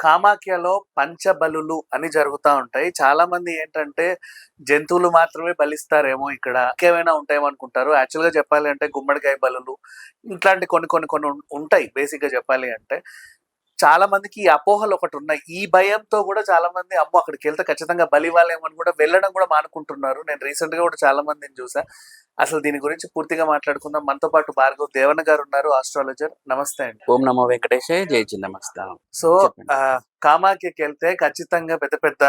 కామాఖ్యలో పంచబలులు అని జరుగుతూ ఉంటాయి. చాలా మంది ఏంటంటే జంతువులు మాత్రమే బలిస్తారేమో ఇక్కడ. ఇంకేమైనా ఉంటాయేమో అనుకుంటారు యాక్చువల్గా చెప్పాలి అంటే గుమ్మడికాయ బలులు ఇట్లాంటి కొన్ని కొన్ని కొన్ని ఉంటాయి. బేసిక్గా చెప్పాలి అంటే చాలా మందికి ఈ అపోహలు ఒకటి ఉన్నాయి. ఈ భయంతో కూడా చాలా మంది అమ్మో అక్కడికి వెళ్తే ఖచ్చితంగా బలి అని కూడా వెళ్ళడం కూడా మానుకుంటున్నారు. నేను రీసెంట్గా కూడా చాలా మందిని చూసా. అసలు దీని గురించి పూర్తిగా మాట్లాడుకుందాం. మనతో పాటు భార్గవ్ దేవన్ గారు ఉన్నారు ఆస్ట్రాలజర్ నమస్తే అండి. ఓం నమో వెంకటేశాయ జై చిన్నమస్తానం సో చెప్పండి. ఆ, కామాఖ్యకి వెళ్తే ఖచ్చితంగా పెద్ద పెద్ద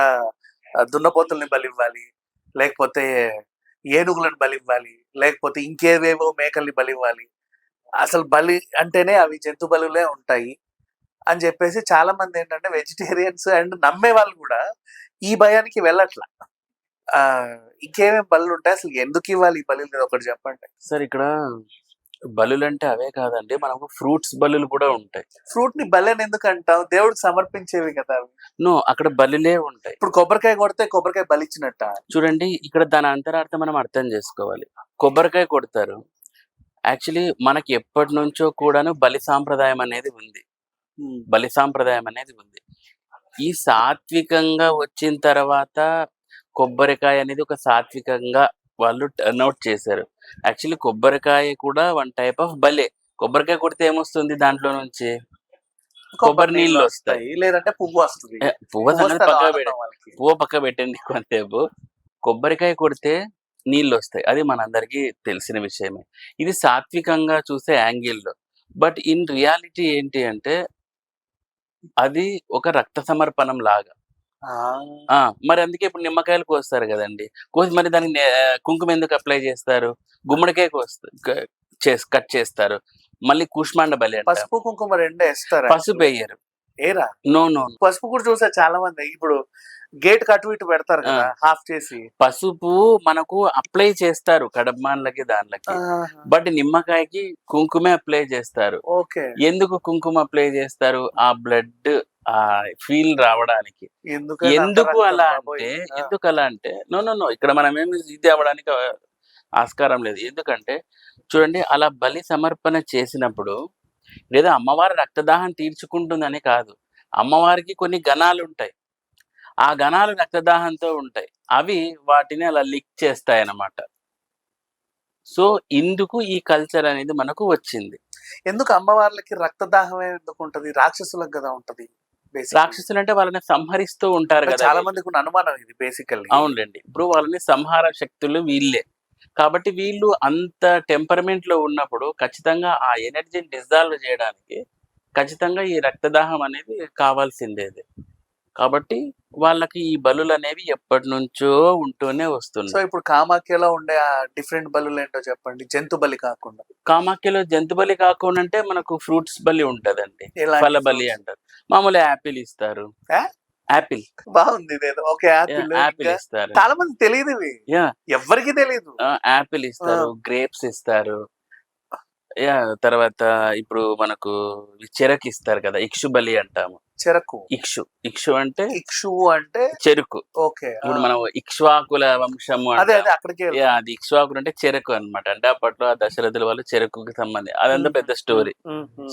దున్నపోతుల్ని బలి ఇవ్వాలి లేకపోతే ఏనుగులను బలి ఇవ్వాలి లేకపోతే ఇంకేవేవో మేకల్ని బలి ఇవ్వాలి అసలు బలి అంటేనే అవి జంతు బలులే ఉంటాయి. అని చెప్పేసి చాలా మంది ఏంటంటే వెజిటేరియన్స్ అండ్ నమ్మే వాళ్ళు కూడా ఈ భయానికి వెళ్ళట్లా. ఆ, ఇంకేమేం బలులు ఉంటాయి? అసలు ఎందుకు ఇవ్వాలి ఈ మీద ఒకటి చెప్పండి. సార్ ఇక్కడ బలులు అంటే అవే కాదండి మనకు ఫ్రూట్స్ బలులు కూడా ఉంటాయి. ఫ్రూట్ని బలని ఎందుకు అంటాం దేవుడికి సమర్పించేవి కదా నో అక్కడ బలులే ఉంటాయి. ఇప్పుడు కొబ్బరికాయ కొడితే కొబ్బరికాయ బలిచ్చినట్ట? చూడండి ఇక్కడ దాని అంతరార్థం మనం అర్థం చేసుకోవాలి. కొబ్బరికాయ కొడతారు. యాక్చువల్లీ మనకి ఎప్పటి నుంచో కూడాను బలి సాంప్రదాయం అనేది ఉంది. బలి సాంప్రదాయం అనేది ఉంది. ఈ సాత్వికంగా వచ్చిన తర్వాత కొబ్బరికాయ అనేది ఒక సాత్వికంగా వాళ్ళు టర్న్అవుట్ చేశారు. యాక్చువల్లీ కొబ్బరికాయ కూడా వన్ టైప్ ఆఫ్ బలే. కొబ్బరికాయ కొడితే ఏమొస్తుంది దాంట్లో నుంచి? కొబ్బరి నీళ్ళు వస్తాయి. లేదంటే పువ్వు వస్తుంది. పువ్వు. పువ్వు పక్క పెట్టండి కొంతసేపు. కొబ్బరికాయ కొడితే నీళ్ళు వస్తాయి. అది మనందరికీ తెలిసిన విషయమే. ఇది సాత్వికంగా చూసే యాంగిల్లో. బట్ ఇన్ రియాలిటీ ఏంటి అంటే అది ఒక రక్త సమర్పణం లాగా. మరి అందుకే ఇప్పుడు నిమ్మకాయలు కోస్తారు కదండి. కోసి మరి దానికి కుంకుమ ఎందుకు అప్లై చేస్తారు? గుమ్మడికాయ కోస్తారు. కట్ చేస్తారు. మళ్ళీ కూష్మాండ బలి పసుపు కుంకుమ రెండు వేస్తారు పసుపు వేయరు. ఏరా? నో నో పసుపు కూడా చూసా చాలా మంది ఇప్పుడు గేట్ కటు ఇటు పెడతారు కదా హాఫ్ చేసి. పసుపు మనకు అప్లై చేస్తారు కడబ్మాన్లకి దానిలకి. బట్ నిమ్మకాయకి కుంకుమే అప్లై చేస్తారు. ఓకే. ఎందుకు కుంకుమ అప్లై చేస్తారు? ఆ బ్లడ్ ఆ ఫీల్ రావడానికి. ఎందుకు ఎందుకు అలా అంటే ఎందుకు అలా అంటే నో నో నో ఇక్కడ మనం ఏమి ఇది అవ్వడానికి ఆస్కారం లేదు. ఎందుకంటే చూడండి అలా బలి సమర్పణ చేసినప్పుడు లేదా అమ్మవారి రక్తదాహం తీర్చుకుంటుందని కాదు. అమ్మవారికి కొన్ని గణాలు ఉంటాయి ఆ గణాలు రక్తదాహంతో ఉంటాయి. అవి వాటిని అలా లిక్ చేస్తాయి అన్నమాట సో ఇందుకు ఈ కల్చర్ అనేది మనకు వచ్చింది. ఎందుకు అమ్మవార్లకి రక్తదాహమే ఎందుకు ఉంటది? రాక్షసులకు కదా ఉంటది. రాక్షసులు అంటే వాళ్ళని సంహరిస్తూ ఉంటారు కదా చాలా మందికి అనుమానం ఇది బేసికల్లీ అవునులేండి. ఇప్పుడు వాళ్ళని సంహార శక్తులు వీళ్ళే. కాబట్టి వీళ్ళు అంత టెంపర్మెంట్లో ఉన్నప్పుడు ఖచ్చితంగా ఆ ఎనర్జీని డిజాల్వ్ చేయడానికి ఖచ్చితంగా ఈ రక్తదాహం అనేది కావాల్సిందేది కాబట్టి వాళ్ళకి ఈ బలులు అనేవి ఎప్పటి నుంచో ఉంటూనే సో వస్తున్నాయి ఇప్పుడు కామాఖ్యలో ఉండే డిఫరెంట్ బలులు ఏంటో చెప్పండి. జంతు బలి కాకుండా. కామాఖ్యలో జంతు బలి కాకుండా అంటే మనకు ఫ్రూట్స్ బలి ఉంటదండి. ఫల బలి? అంటారు. మామూలు యాపిల్ ఇస్తారు? యాపిల్ బాగుంది ఇదేదో. ఓకే యాపిల్ యాపిల్ ఇస్తారు. చాలా మంది తెలియదు ఎవ్వరికి తెలియదు. యాపిల్ ఇస్తారు గ్రేప్స్ ఇస్తారు. యా తర్వాత ఇప్పుడు మనకు చెరకు ఇస్తారు కదా ఇక్షు బలి అంటాము. చెరకు. ఇక్షు ఇక్షు అంటే ఇక్షు అంటే చెరుకు. ఓకే ఇప్పుడు మనం ఇక్ష్వాకుల వంశము అదే అక్కడికి అది ఇక్ష్వాకులు అంటే చెరకు అన్నమాట. అంటే అప్పట్లో ఆ దశరథుల వాళ్ళు చెరుకుకి సంబంధం అదంతా పెద్ద స్టోరీ.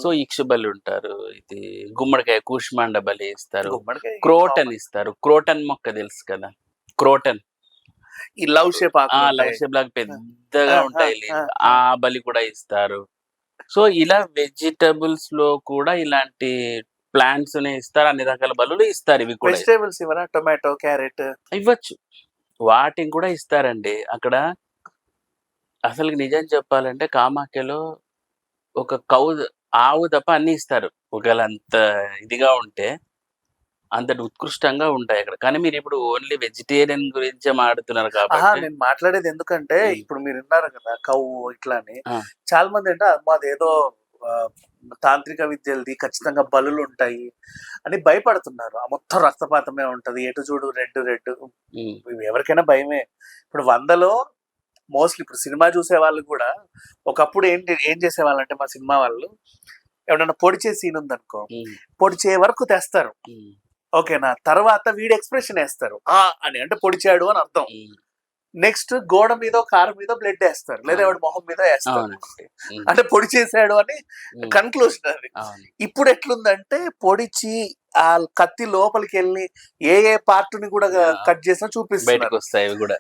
సో ఇక్షు బలి ఉంటారు. ఇది గుమ్మడికాయ కూష్మాండ బలి ఇస్తారు. క్రోటన్ ఇస్తారు. క్రోటన్ మొక్క తెలుసు కదా? క్రోటన్. ఈ లవ్ షేప్ ఆ లవ్ షేప్ లాగా పెద్దగా ఉంటాయి ఆ బలి కూడా ఇస్తారు. సో ఇలా వెజిటబుల్స్లో కూడా ఇలాంటి ప్లాంట్స్ని ఇస్తారు. అన్ని రకాల బలులు ఇస్తారు ఇవి కూడా. వెజిటేబుల్స్ ఇవరా టొమాటో క్యారెట్ ఇవ్వచ్చు. వాటిని కూడా ఇస్తారండి. అక్కడ అసలు నిజం చెప్పాలంటే కామాఖ్యలో ఒక కౌ ఆవు తప్ప అన్ని ఇస్తారు. ఒకవేళ అంత ఇదిగా ఉంటే అంతటి ఉత్కృష్టంగా ఉంటాయి అక్కడ. కానీ మీరు ఇప్పుడు ఓన్లీ వెజిటేరియన్ గురించే మాడుతున్నారు ఆహా కాబట్టి నేను మాట్లాడేది ఎందుకంటే. ఇప్పుడు మీరు విన్నారు కదా కవ్వు ఇట్లా అని. చాలా మంది అంటే మాది ఏదో తాంత్రిక విద్యలది ఖచ్చితంగా బలులు ఉంటాయి అని భయపడుతున్నారు. ఆ మొత్తం రక్తపాతమే ఉంటది. ఎటు చూడు రెడ్ రెడ్. ఎవరికైనా భయమే. ఇప్పుడు వందలో మోస్ట్లీ ఇప్పుడు సినిమా చూసే వాళ్ళు కూడా ఒకప్పుడు ఏంటి ఏం చేసేవాళ్ళంటే మా సినిమా వాళ్ళు ఎవడన్నా పొడిచే సీన్ ఉందనుకో పొడిచే వరకు తెస్తారు. ఓకేనా? తర్వాత వీడి ఎక్స్ప్రెషన్ వేస్తారు. ఆ అని అంటే పొడిచాడు అని అర్థం. నెక్స్ట్ గోడ మీద కారు మీద బ్లడ్ వేస్తారు. లేదా. ఎవడి మొహం మీద వేస్తారు. అంటే పొడి చేశాడు అని ఉమ్, కన్క్లూజన్ అది. ఇప్పుడు ఎట్లుందంటే పొడిచి ఆ కత్తి లోపలికి వెళ్ళి ఏ ఏ పార్ట్ని కూడా. కట్ చేసినా అవి కూడా.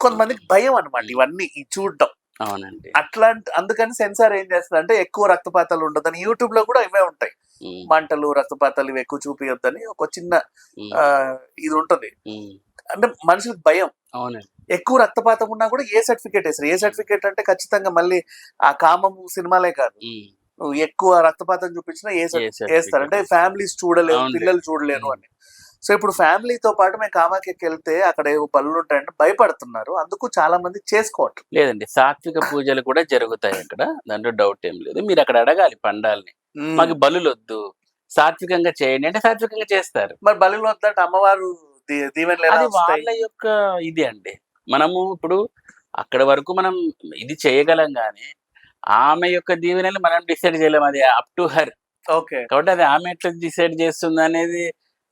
కొంతమందికి భయం అన్నమాట ఇవన్నీ చూడడం. అవునండి. అట్లాంటి అందుకని సెన్సార్ ఏం చేస్తుంది అంటే ఎక్కువ రక్తపాతాలు ఉండదని యూట్యూబ్లో కూడా ఇవే ఉంటాయి. మంటలు రక్తపాతాలు ఇవి ఎక్కువ చూపియొద్దని ఒక చిన్న ఇది ఉంటది అంటే మనుషులకు భయం. అవునండి. ఎక్కువ రక్తపాతం ఉన్నా కూడా ఏ సర్టిఫికేట్ వేస్తారు? ఏ సర్టిఫికేట్ అంటే ఖచ్చితంగా మళ్ళీ ఆ కామం సినిమాలే కాదు. నువ్వు ఎక్కువ రక్తపాతం చూపించినా ఏ వేస్తారు? అంటే. ఫ్యామిలీస్ చూడలేరు అవునులే. పిల్లలు చూడలేరు ఉమ్. అని. సో ఇప్పుడు ఫ్యామిలీతో పాటు మేము కామాఖ్యకి వెళ్తే అక్కడ ఏవో బళ్ళు ఉంటాయంటే భయపడుతున్నారు. అందుకు చాలా మంది చేసుకోవట్లేదు. లేదండి సాత్విక పూజలు కూడా జరుగుతాయి అక్కడ. దాంట్లో డౌట్ ఏం లేదు. మీరు అక్కడ అడగాలి పండాలని. మాకు బలులు వద్దు సాత్వికంగా చేయండి అంటే సాత్వికంగా చేస్తారు. మరి బలిలో వద్దంటే అమ్మవారు అది వాళ్ళ యొక్క ఇది అండి. మనము ఇప్పుడు అక్కడ వరకు మనం ఇది చేయగలం కానీ ఆమె యొక్క దీవెనలు మనం డిసైడ్ చేయలేం. అది అప్ టు హర్. ఓకే. కాబట్టి అది ఆమె ఎట్లా డిసైడ్ చేస్తుంది అనేది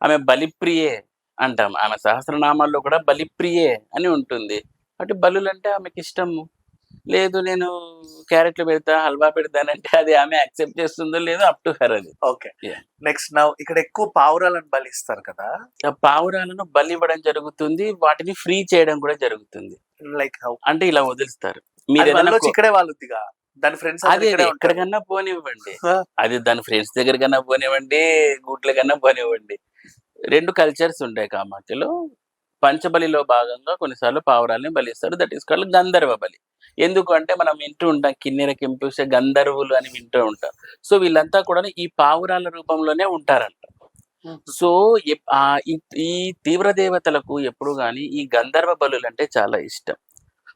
ఆమె బలిప్రియే అంటాం. ఆమె సహస్రనామాల్లో కూడా బలిప్రియే అని ఉంటుంది. కాబట్టి బలులు అంటే ఆమెకి ఇష్టము. లేదు నేను క్యారెట్లు పెడతా హల్వా పెడతానంటే అది ఆమె యాక్సెప్ట్ చేస్తుందో లేదో అప్ టు హర్ అది. ఓకే. నెక్స్ట్ నా ఇక్కడ ఎక్కువ పావురాలను బలిస్తారు కదా? ఆ పావురాలను బలి ఇవ్వడం జరుగుతుంది వాటిని ఫ్రీ చేయడం కూడా జరుగుతుంది. Like how? అంటే ఇలా వదిలిస్తారు. మీరు వాళ్ళు ఇక్కడే వాళ్ళుదిగా దాని ఫ్రెండ్స్ అది ఎక్కడికన్నా పోనివ్వండి. అది దాని ఫ్రెండ్స్ దగ్గర కన్నా పోనివ్వండి గుట్ల కన్నా పోనివ్వండి. రెండు కల్చర్స్ ఉంటాయి కామాఖ్యలో. పంచబలిలో భాగంగా కొన్నిసార్లు పావురాల్ని బలిస్తారు. దట్ ఈస్ కాల్డ్ గంధర్వ బలి. ఎందుకు అంటే మనం వింటూ ఉంటాం కిన్నెర కింపుష గంధర్వులు అని వింటూ ఉంటాం. సో వీళ్ళంతా కూడా ఈ పావురాల రూపంలోనే ఉంటారంట. సో ఈ తీవ్ర దేవతలకు ఎప్పుడు కానీ ఈ గంధర్వ బలులు అంటే చాలా ఇష్టం.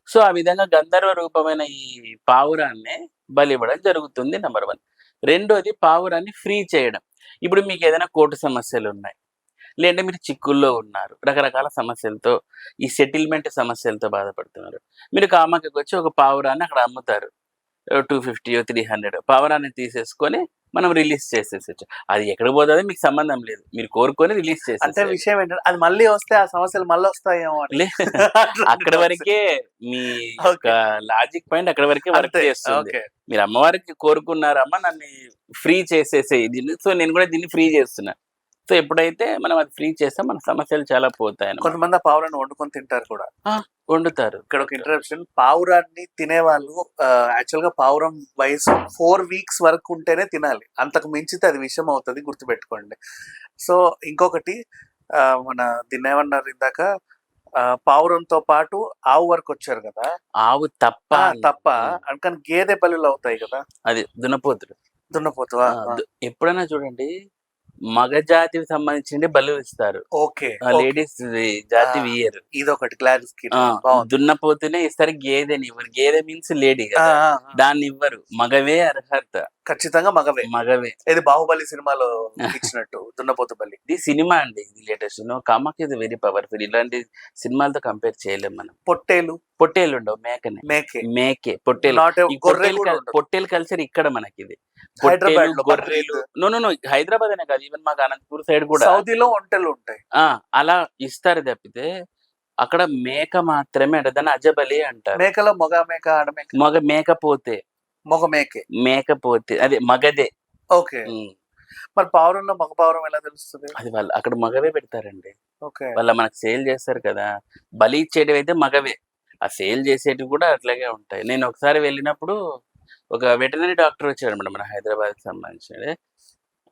సో ఆ విధంగా గంధర్వ రూపమైన ఈ పావురాన్నే బలి ఇవ్వడం జరుగుతుంది నెంబర్ వన్. రెండోది పావురాన్ని ఫ్రీ చేయడం. ఇప్పుడు మీకు ఏదైనా కోర్టు సమస్యలు ఉన్నాయి. లేదంటే మీరు చిక్కుల్లో ఉన్నారు. రకరకాల సమస్యలతో ఈ సెటిల్మెంట్ సమస్యలతో బాధపడుతున్నారు. మీరు కామాకి వచ్చి ఒక పావురాన్ని అక్కడ అమ్ముతారు. టూ ఫిఫ్టీ త్రీ హండ్రెడ్ పావురాన్ని తీసేసుకొని మనం రిలీజ్ చేసేసచ్చు అది ఎక్కడ పోతుందో మీకు సంబంధం లేదు. మీరు కోరుకొని రిలీజ్ అంటే చేసేసి విషయం ఏంటంటే అది మళ్ళీ వస్తే ఆ సమస్యలు మళ్ళీ వస్తాయేమో అక్కడ వరకే మీ లాజిక్ పాయింట్ అక్కడ వరకే వర్క్ చేస్తుంది. మీరు అమ్మవారికి కోరుకున్నారమ్మా నన్ను ఫ్రీ చేసేసే దీన్ని సో నేను కూడా దీన్ని ఫ్రీ చేస్తున్నా. సో ఎప్పుడైతే మనం అది ఫ్రీ చేస్తే మన సమస్యలు చాలా పోతాయి. కొంతమంది ఆ పావురాన్ని వండుకొని తింటారు కూడా. వండుతారు. ఇక్కడ ఒక ఇంటరప్షన్ పావురాన్ని తినేవాళ్ళు యాక్చువల్గా పావురం వయసు ఫోర్ వీక్స్ వరకు ఉంటేనే తినాలి. అంతకు మించితే అది విషయం అవుతుంది గుర్తుపెట్టుకోండి. సో ఇంకొకటి ఆ, మన దీన్ని ఏమన్నారు ఇందాక పావురంతో పాటు ఆవు వరకు వచ్చారు కదా? ఆవు తప్ప. తప్ప. అందుకని గేదె బలులు అవుతాయి కదా? అది దున్నపోతుడు దున్నపోతువా ఆ, దు- ఎప్పుడైనా చూడండి మగ జాతికి సంబంధించిన బలు ఇస్తారు. ఓకే లేడీస్ జాతి. వియర్. ఇదొకటి క్లారిఫికేషన్ ఆ, బాగుంది. దున్నపోతునే ఇస్తారు గేదెని ఇవ్వరు. గేదె మీన్స్ లేడీ. దాన్ని ఇవ్వరు. మగవే అర్హత. ఖచ్చితంగా మగవే. మగవే. ఇది బాహుబలి సినిమాలో ఇచ్చినట్టు దున్నపోతు బలి. ఇది సినిమా అండి ఇది లేటెస్ట్ కామాకి ఇది వెరీ పవర్ఫుల్ ఇలాంటి సినిమాలతో కంపేర్ చేయలేం మనం. పొట్టేలు. పొట్టేలు ఉండవు మేకనే. మేకే. మేకే పొట్టేలు. పొట్టేలు కల్చర్ ఇక్కడ మనకి ఇది హైదరాబాద్ పొట్టేలు గొర్రెలు. నో హైదరాబాద్ అనే కాదు ఈవెన్ మాకు అనంతపూర్ సైడ్ కూడా సౌదీలో ఒంటెలు ఉంటాయి. ఆ అలా ఇస్తారు తప్పితే అక్కడ మేక మాత్రమే అంటారు. దాన్ని అజబలి అంటారు. మేకలో మగ మేక ఆడ మేక. మగ మేకపోతే మగ మేకే. మేకపోతే అదే మగదే. ఓకే. మరి పావురంలో మగ పావురం ఎలా తెలుస్తుంది? అది వాళ్ళు అక్కడ మగవే పెడతారండి. ఓకే. వాళ్ళ మనకు సేల్ చేస్తారు కదా. బలి ఇచ్చేటివి అయితే మగవే. ఆ సేల్ చేసేటివి కూడా అట్లాగే ఉంటాయి. నేను ఒకసారి వెళ్ళినప్పుడు ఒక వెటనరీ డాక్టర్ వచ్చాడు అనమాట మన హైదరాబాద్కి సంబంధించిన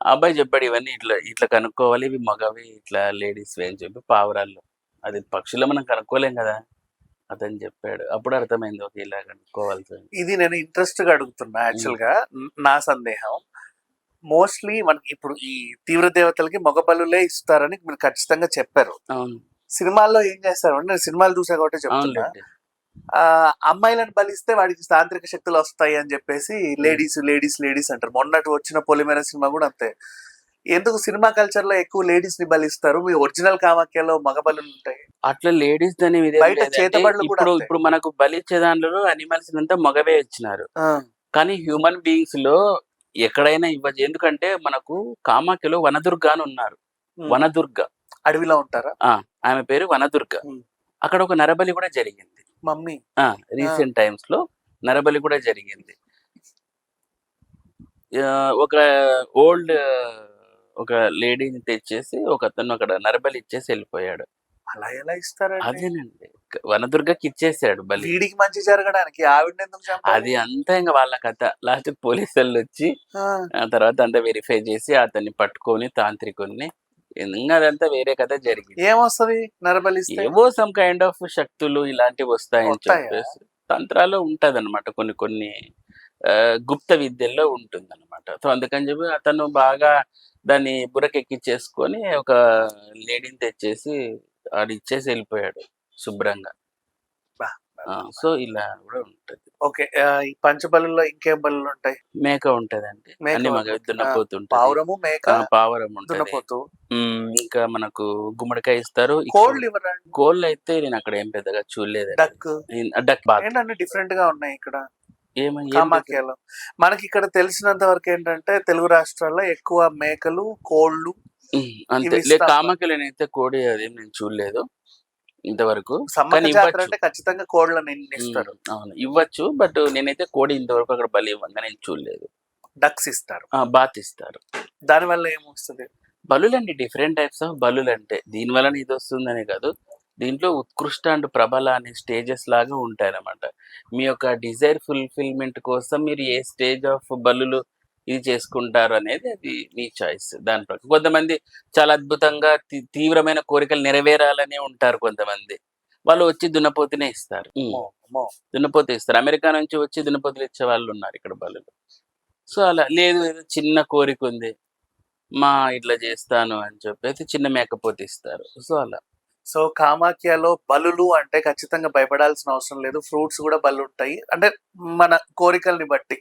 అబ్బాయి చెప్పాడు ఇవన్నీ ఇట్లా ఇట్లా కనుక్కోవాలి ఇవి మగవి ఇట్లా లేడీస్ అని చెప్పి పావురాళ్ళు అది పక్షులు మనం కనుక్కోలేం కదా అతను చెప్పాడు. అప్పుడు అర్థమైంది ఓకే ఇలా కనుక్కోవాల్సి ఇది నేను ఇంట్రెస్ట్గా అడుగుతున్నా యాక్చువల్గా న- సందేహం. మోస్ట్లీ మనకి ఇప్పుడు ఈ తీవ్ర దేవతలకి మగ బలులే ఇస్తారని మీరు ఖచ్చితంగా చెప్పారు. సినిమాల్లో ఏం చేస్తారు అంటే నేను సినిమాలు చూసా కాబట్టి చెప్తున్నా. అమ్మాయిలను బలిస్తే వాడికి తాంత్రిక శక్తులు వస్తాయి అని చెప్పేసి లేడీస్ లేడీస్ లేడీస్ అంటారు. మొన్నటి వచ్చిన పొలిమేర సినిమా కూడా అంతే. ఎందుకు సినిమా కల్చర్లో ఎక్కువ లేడీస్ని బలిస్తారు? మీ ఒరిజినల్ కామాఖ్యలో మగ బలులు ఉంటాయి. అట్లా లేడీస్ దాని బయట చేతబడులు కూడా ఇప్పుడు మనకు బలి ఇచ్చే దాంట్లో అనిమల్స్ అంతా మగవే ఇచ్చినారు కానీ హ్యూమన్ బీయింగ్స్లో ఎక్కడైనా ఇవ్వచ్చు ఎందుకంటే మనకు కామాఖ్యలో వనదుర్గ అని ఉన్నారు. Hmm. వనదుర్గ. అడవిలో ఉంటారా? ఆమె పేరు వనదుర్గ. Hmm. అక్కడ ఒక నరబలి కూడా జరిగింది. మమ్మీ. రీసెంట్ టైమ్స్లో నరబలి కూడా జరిగింది. ఒక ఓల్డ్ ఒక లేడీని తెచ్చేసి ఒక అతను అక్కడ నరబలి ఇచ్చేసి వెళ్ళిపోయాడు. అలా ఎలా ఇస్తారండి? అదేనండి. వనదుర్గకి ఇచ్చేసాడు బలి. వీడికి మంచి జరగడానికి ఆవిడ? అది అంతా ఇంకా వాళ్ళ కథ. లాస్ట్ పోలీసు వాళ్ళు వచ్చి ఆ, తర్వాత అంతా వెరిఫై చేసి అతన్ని పట్టుకొని తాంత్రికుల్ని ఇంకా అదంతా వేరే కథ జరిగింది. ఏమొస్తది? నరబలిస్తే? ఏవో సమ్ కైండ్ ఆఫ్ శక్తులు ఇలాంటివి వస్తాయని వస్తాయా? చెప్పేసి తంత్రాలు ఉంటది అనమాట కొన్ని కొన్ని గుప్త విద్యల్లో ఉంటుంది అనమాట సో అందుకని చెప్పి అతను బాగా దాన్ని బురకెక్కిచ్చేసుకొని ఒక లేడీని తెచ్చేసి ఆడు ఇచ్చేసి వెళ్ళిపోయాడు శుభ్రంగా. సో ఇలా కూడా ఉంటది. ఓకే. ఈ పంచబలుల్లో ఇంకేం బలులు ఉంటాయి? మేక ఉంటదండి. అన్ని మగ ఉంటుంది. దున్నపోతుంటది. పావురము మేక పావురం ఉంటది. దున్నపోతు. ఇంకా మనకు గుమ్మడికాయ ఇస్తారు. కోళ్ళు ఇవ్వరండి కోళ్ళు అయితే నేను అక్కడ ఏం పెద్దగా చూడలేదు డక్? Duck bath. ఏంటంటే డిఫరెంట్గా ఉన్నాయి ఇక్కడ? కామాఖ్యలో. మనకి ఇక్కడ తెలిసినంత వరకు ఏంటంటే తెలుగు రాష్ట్రాల్లో ఎక్కువ మేకలు కోళ్ళు అంతే. ఇవి లే ఇస్తాం. కామాకిలనైతే కోడి అదేం నేను చూడలేదు. ఇంతవరకు. సమ్మక్క జాతర. అంటే ఖచ్చితంగా కోళ్ళని ఇస్తారు అవును. ఇవ్వచ్చు బట్ నేనైతే కోడి ఇంతవరకు అక్కడ బలి ఇవ్వంగా నేను చూడలేదు. డక్స్ ఇస్తారు. బాత్ ఇస్తారు. దాని వల్ల ఏమొస్తుంది? బలులండి డిఫరెంట్ టైప్స్ ఆఫ్ బలులు అంటే దీని వలన ఇది వస్తుందనే కాదు. దీంట్లో ఉత్కృష్ట అండ్ ప్రబల అనే స్టేజెస్ లాగా ఉంటాయి అన్నమాట మీ యొక్క డిజైర్ ఫుల్ఫిల్మెంట్ కోసం మీరు ఏ స్టేజ్ ఆఫ్ బలులు ఇది చేసుకుంటారు అనేది అది మీ చాయిస్ దాని ప్రకారం కొంతమంది చాలా అద్భుతంగా తీవ్రమైన కోరికలు నెరవేరాలని ఉంటారు కొంతమంది. వాళ్ళు వచ్చి దున్నపోతునే ఇస్తారు. దున్నపోతు ఇస్తారు. అమెరికా నుంచి వచ్చి దున్నపోతులు ఇచ్చే వాళ్ళు ఉన్నారు ఇక్కడ బలులు. సో అలా లేదు ఏదో చిన్న కోరిక ఉంది. మా ఇట్లా చేస్తాను అని చెప్పేసి చిన్న మేకపోతే ఇస్తారు. సో అలా. సో కామాఖ్యలో బలులు అంటే ఖచ్చితంగా భయపడాల్సిన అవసరం లేదు. ఫ్రూట్స్ కూడా బలు ఉంటాయి అంటే మన కోరికల్ని బట్టి.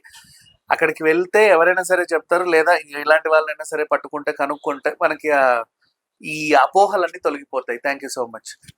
అక్కడికి వెళ్తే ఎవరైనా సరే చెప్తారు లేదా ఇలాంటి వాళ్ళైనా సరే పట్టుకుంటే కనుక్కుంటే మనకి ఈ అపోహలన్నీ తొలగిపోతాయి. Thank you so much